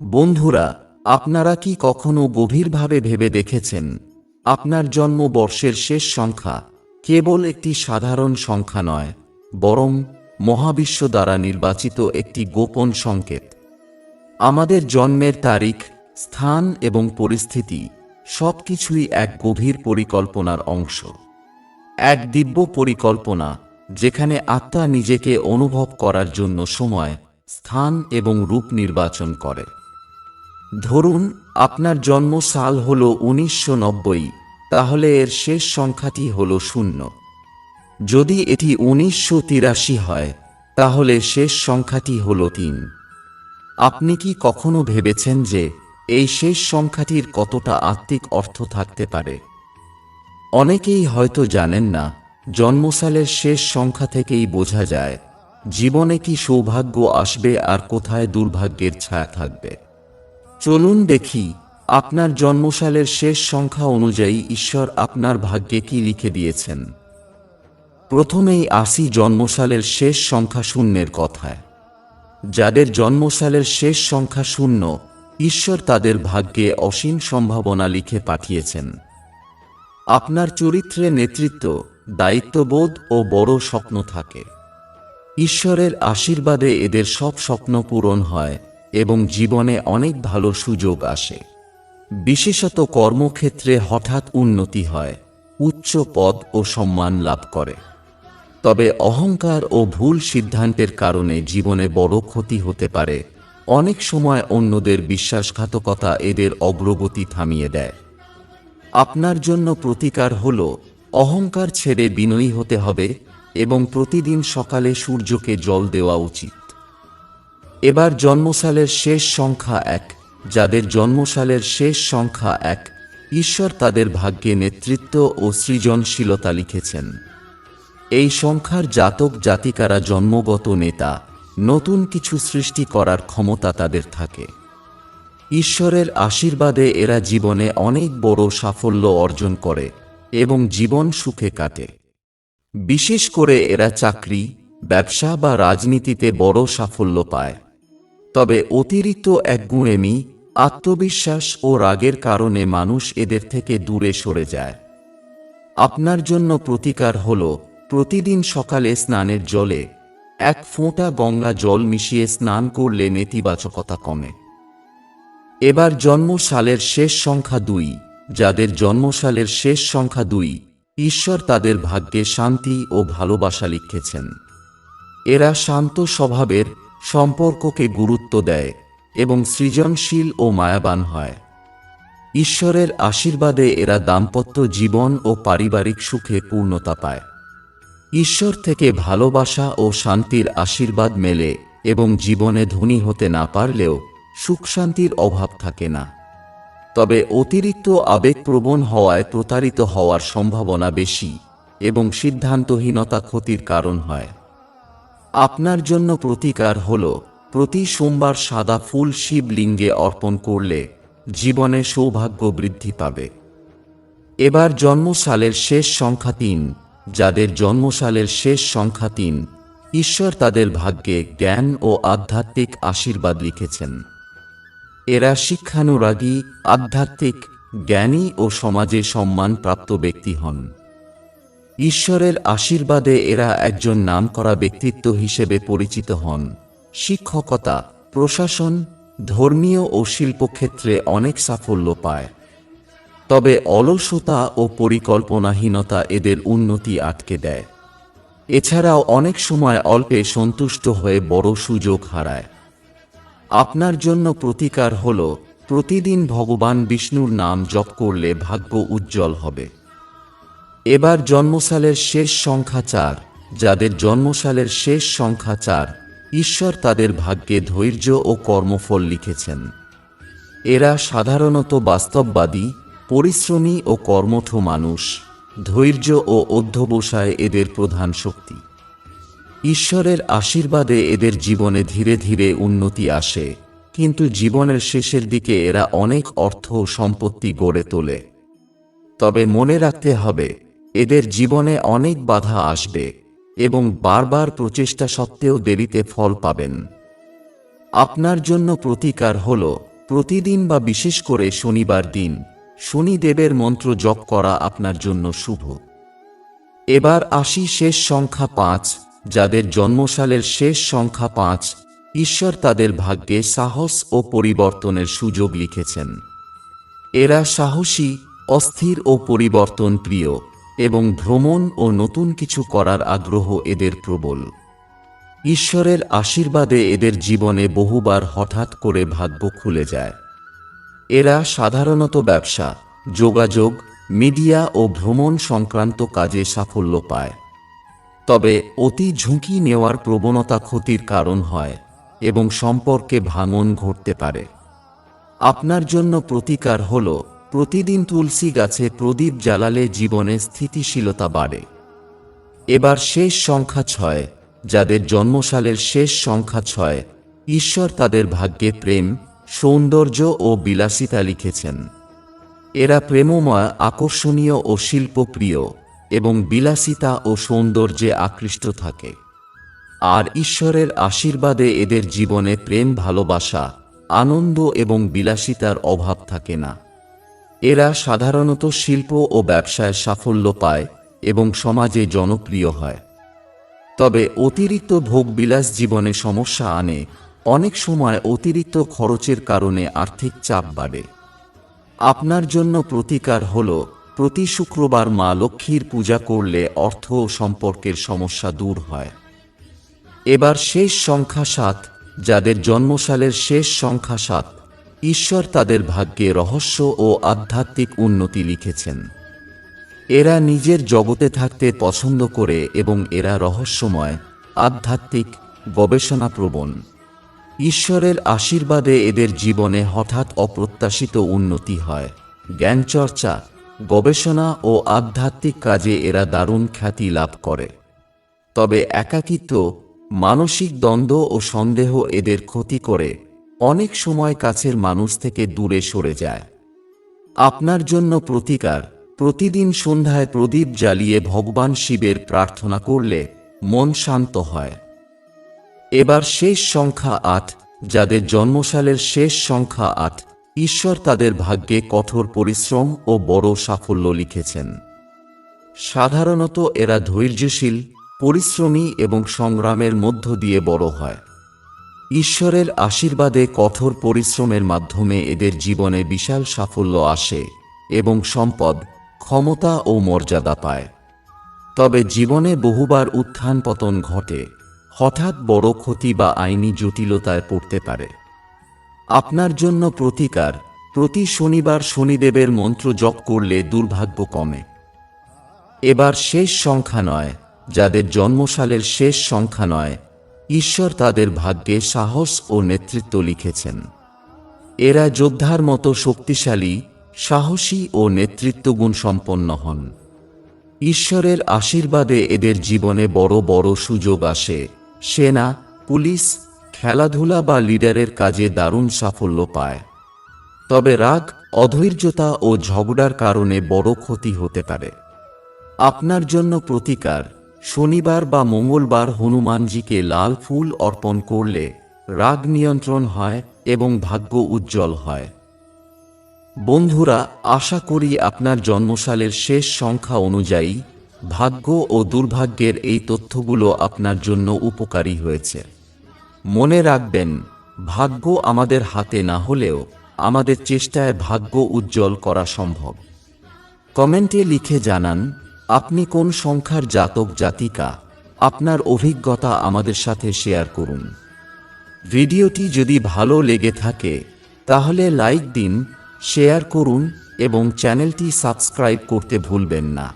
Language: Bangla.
বন্ধুরা, আপনারা কি কখনো গভীরভাবে ভেবে দেখেছেন? আপনার জন্মবর্ষের শেষ সংখ্যা কেবল একটি সাধারণ সংখ্যা নয়, বরং মহাবিশ্ব দ্বারা নির্বাচিত একটি গোপন সংকেত। আমাদের জন্মের তারিখ, স্থান এবং পরিস্থিতি সবকিছুই এক গভীর পরিকল্পনার অংশ। এক দিব্য পরিকল্পনা, যেখানে আত্মা নিজেকে অনুভব করার জন্য সময়, স্থান এবং রূপ নির্বাচন করে। ধরুন, আপনার জন্ম সাল হল উনিশশো নব্বই, তাহলে এর শেষ সংখ্যাটি হল শূন্য। যদি এটি উনিশশো তিরাশি হয়, তাহলে শেষ সংখ্যাটি হল তিন। আপনি কি কখনো ভেবেছেন যে এই শেষ সংখ্যাটির কতটা আত্মিক অর্থ থাকতে পারে? অনেকেই হয়তো জানেন না, জন্মসালের শেষ সংখ্যা থেকেই বোঝা যায়, জীবনে কি সৌভাগ্য আসবে আর কোথায় দুর্ভাগ্যের ছায়া থাকবে। চলুন দেখি, আপনার জন্মসালের শেষ সংখ্যা অনুযায়ী ঈশ্বর আপনার ভাগ্যে কি লিখে দিয়েছেন। প্রথমেই আসি জন্মসালের শেষ সংখ্যা শূন্যের কথায়। যাদের জন্মসালের শেষ সংখ্যা শূন্য, ঈশ্বর তাদের ভাগ্যে অসীম সম্ভাবনা লিখে পাঠিয়েছেন। আপনার চরিত্রে নেতৃত্ব, দায়িত্ববোধ ও বড় স্বপ্ন থাকে। ঈশ্বরের আশীর্বাদে এদের সব স্বপ্ন পূরণ হয়। এবং জীবনে অনেক ভালো সুযোগ আসে। বিশেষত কর্মক্ষেত্রে হঠাৎ উন্নতি হয়, উচ্চ পদ ও সম্মান লাভ করে। তবে অহংকার ও ভুল সিদ্ধান্তের কারণে জীবনে বড় ক্ষতি হতে পারে। অনেক সময় অন্যদের বিশ্বাসঘাতকতা এদের অগ্রগতি থামিয়ে দেয়। আপনার জন্য প্রতিকার হল, অহংকার ছেড়ে বিনয়ী হতে হবে এবং প্রতিদিন সকালে সূর্যকে জল দেওয়া উচিত। এবার জন্মসালের শেষ সংখ্যা এক, যাদের জন্মসালের শেষ সংখ্যা এক, ঈশ্বর তাদের ভাগ্যে নেতৃত্ব ও সৃজনশীলতা লিখেছেন। এই সংখ্যার জাতক জাতিকারা জন্মগত নেতা, নতুন কিছু সৃষ্টি করার ক্ষমতা তাদের থাকে। ঈশ্বরের আশীর্বাদে এরা জীবনে অনেক বড় সাফল্য অর্জন করে এবং জীবন সুখে কাটে। বিশেষ করে এরা চাকরি, ব্যবসা বা রাজনীতিতে বড় সাফল্য পায়। তবে অতিরিক্ত এক গুঁড়েমি আত্মবিশ্বাস ও রাগের কারণে মানুষ এদের থেকে দূরে সরে যায়। আপনার জন্য প্রতিকার হল, প্রতিদিন সকালে স্নানের জলে এক ফোঁটা গঙ্গা জল মিশিয়ে স্নান করলে নেতিবাচকতা কমে। এবার জন্মসালের শেষ সংখ্যা দুই, যাদের জন্মসালের শেষ সংখ্যা দুই, ঈশ্বর তাদের ভাগ্যে শান্তি ও ভালোবাসা লিখেছেন। এরা শান্ত স্বভাবের সম্পর্ককে গুরুত্ব দেয় এবং সৃজনশীল ও মায়াবান হয়। ঈশ্বরের আশীর্বাদে এরা দাম্পত্য জীবন ও পারিবারিক সুখে পূর্ণতা পায়। ঈশ্বর থেকে ভালোবাসা ও শান্তির আশীর্বাদ মেলে এবং জীবনে ধনী হতে না পারলেও সুখ শান্তির অভাব থাকে না। তবে অতিরিক্ত আবেগপ্রবণ হওয়ায় প্রতারিত হওয়ার সম্ভাবনা বেশি এবং সিদ্ধান্তহীনতা ক্ষতির কারণ হয়। আপনার জন্য প্রতিকার হল, প্রতি সোমবার সাদা ফুল শিবলিঙ্গে অর্পণ করলে জীবনে সৌভাগ্য বৃদ্ধি পাবে। এবার জন্মসালের শেষ সংখ্যা তিন, যাদের জন্মসালের শেষ সংখ্যা তিন, ঈশ্বর তাদের ভাগ্যে জ্ঞান ও আধ্যাত্মিক আশীর্বাদ লিখেছেন। এরা শিক্ষানুরাগী, আধ্যাত্মিক, জ্ঞানী ও সমাজে সম্মানপ্রাপ্ত ব্যক্তি হন। ঈশ্বরের আশীর্বাদে এরা একজন নামকরা ব্যক্তিত্ব হিসেবে পরিচিত হন। শিক্ষকতা, প্রশাসন, ধর্মীয় ও শিল্পক্ষেত্রে অনেক সাফল্য পায়। তবে অলসতা ও পরিকল্পনাহীনতা এদের উন্নতি আটকে দেয়। এছাড়াও অনেক সময় অল্পে সন্তুষ্ট হয়ে বড় সুযোগ হারায়। আপনার জন্য প্রতিকার হল, প্রতিদিন ভগবান বিষ্ণুর নাম জপ করলে ভাগ্য উজ্জ্বল হবে। এবার জন্মসালের শেষ সংখ্যা চার। যাদের জন্মসালের শেষ সংখ্যা চার, ঈশ্বর তাদের ভাগ্যে ধৈর্য ও কর্মফল লিখেছেন। এরা সাধারণত বাস্তববাদী, পরিশ্রমী ও কর্মঠ মানুষ। ধৈর্য ও অধ্যবসায় এদের প্রধান শক্তি। ঈশ্বরের আশীর্বাদে এদের জীবনে ধীরে ধীরে উন্নতি আসে। কিন্তু জীবনের শেষের দিকে এরা অনেক অর্থ ও সম্পত্তি গড়ে তোলে। তবে মনে রাখতে হবে এদের জীবনে অনেক বাধা আসবে এবং বারবার প্রচেষ্টা সত্ত্বেও দেরিতে ফল পাবেন। আপনার জন্য প্রতিকার হল, প্রতিদিন বা বিশেষ করে শনিবার দিন, শনিদেবের মন্ত্র জপ করা আপনার জন্য শুভ। এবার আসি শেষ সংখ্যা পাঁচ, যাদের জন্মসালের শেষ সংখ্যা পাঁচ, ঈশ্বর তাদের ভাগ্যে সাহস ও পরিবর্তনের সুযোগ লিখেছেন। এরা সাহসী, অস্থির ও পরিবর্তন প্রিয় এবং ভ্রমণ ও নতুন কিছু করার আগ্রহ এদের প্রবল। ঈশ্বরের আশীর্বাদে এদের জীবনে বহুবার হঠাৎ করে ভাগ্য খুলে যায়। এরা সাধারণত ব্যবসা, যোগাযোগ, মিডিয়া ও ভ্রমণ সংক্রান্ত কাজে সাফল্য পায়। তবে অতি ঝুঁকি নেওয়ার প্রবণতা ক্ষতির কারণ হয় এবং সম্পর্কে ভাঙন ঘটতে পারে। আপনার জন্য প্রতিকার হল প্রতিদিন তুলসী গাছে প্রদীপ জ্বালালে জীবনে স্থিতিশীলতা বাড়ে। এবার শেষ সংখ্যা ছয়, যাদের জন্মসালের শেষ সংখ্যা ছয়, ঈশ্বর তাদের ভাগ্যে প্রেম, সৌন্দর্য ও বিলাসিতা লিখেছেন। এরা প্রেমময়, আকর্ষণীয় ও শিল্পপ্রিয় এবং বিলাসিতা ও সৌন্দর্যে আকৃষ্ট থাকে। আর ঈশ্বরের আশীর্বাদে এদের জীবনে প্রেম ভালোবাসা, আনন্দ এবং বিলাসিতার অভাব থাকে না। এরা সাধারণত শিল্প ও ব্যবসায় সাফল্য পায় এবং সমাজে জনপ্রিয় হয়। তবে অতিরিক্ত ভোগবিলাস জীবনে সমস্যা আনে, অনেক সময় অতিরিক্ত খরচের কারণে আর্থিক চাপ বাড়ে। আপনার জন্য প্রতিকার হল, প্রতি শুক্রবার মা লক্ষ্মীর পূজা করলে অর্থ ও সম্পর্কের সমস্যা দূর হয়। এবার শেষ সংখ্যা সাত, যাদের জন্মসালের শেষ সংখ্যা সাত। ঈশ্বর তাদের ভাগ্যে রহস্য ও আধ্যাত্মিক উন্নতি লিখেছেন। এরা নিজের জগতে থাকতে পছন্দ করে এবং এরা রহস্যময়, আধ্যাত্মিক, গবেষণাপ্রবণ। ঈশ্বরের আশীর্বাদে এদের জীবনে হঠাৎ অপ্রত্যাশিত উন্নতি হয়। জ্ঞানচর্চা, গবেষণা ও আধ্যাত্মিক কাজে এরা দারুণ খ্যাতি লাভ করে। তবে একাকিত্ব, মানসিক দ্বন্দ্ব ও সন্দেহ এদের ক্ষতি করে। অনেক সময় কাছের মানুষ থেকে দূরে সরে যায়। আপনার জন্য প্রতিকার, প্রতিদিন সন্ধ্যায় প্রদীপ জ্বালিয়ে ভগবান শিবের প্রার্থনা করলে মন শান্ত হয়। এবার শেষ সংখ্যা আট, যাদের জন্মসালের শেষ সংখ্যা আট, ঈশ্বর তাদের ভাগ্যে কঠোর পরিশ্রম ও বড় সাফল্য লিখেছেন। সাধারণত এরা ধৈর্যশীল, পরিশ্রমী এবং সংগ্রামের মধ্য দিয়ে বড় হয়। ঈশ্বরের আশীর্বাদে কঠোর পরিশ্রমের মাধ্যমে এদের জীবনে বিশাল সাফল্য আসে এবং সম্পদ, ক্ষমতা ও মর্যাদা পায়। তবে জীবনে বহুবার উত্থান পতন ঘটে, হঠাৎ বড় ক্ষতি বা আইনি জটিলতায় পড়তে পারে। আপনার জন্য প্রতিকার, প্রতি শনিবার শনিদেবের মন্ত্র জপ করলে দুর্ভাগ্য কমে। এবার শেষ সংখ্যা নয়, যাদের জন্মসালের শেষ সংখ্যা নয় ঈশ্বর তাদের ভাগ্যে সাহস ও নেতৃত্ব লিখেছেন। এরা যোদ্ধার মতো শক্তিশালী, সাহসী ও নেতৃত্বগুণ সম্পন্ন হন। ঈশ্বরের আশীর্বাদে এদের জীবনে বড় বড় সুযোগ আসে। সেনা, পুলিশ, খেলাধুলা বা লিডারের কাজে দারুণ সাফল্য পায়। তবে রাগ, অধৈর্যতা ও ঝগড়ার কারণে বড় ক্ষতি হতে পারে। আপনার জন্য প্রতিকার শনিবার বা মঙ্গলবার হনুমানজিকে লাল ফুল অর্পণ করলে রাগ নিয়ন্ত্রণ হয় এবং ভাগ্য উজ্জ্বল হয়। বন্ধুরা, আশা করি আপনার জন্মসালের শেষ সংখ্যা অনুযায়ী ভাগ্য ও দুর্ভাগ্যের এই তথ্যগুলো আপনার জন্য উপকারী হয়েছে। মনে রাখবেন, ভাগ্য আমাদের হাতে না হলেও আমাদের চেষ্টায় ভাগ্য উজ্জ্বল করা সম্ভব। কমেন্টে লিখে জানান আপনি কোন সংখ্যার জাতক, জাতিকা? আপনার অভিজ্ঞতা আমাদের সাথে শেয়ার করুন। ভিডিওটি যদি ভালো লেগে থাকে, তাহলে লাইক দিন, শেয়ার করুন এবং চ্যানেলটি সাবস্ক্রাইব করতে ভুলবেন না।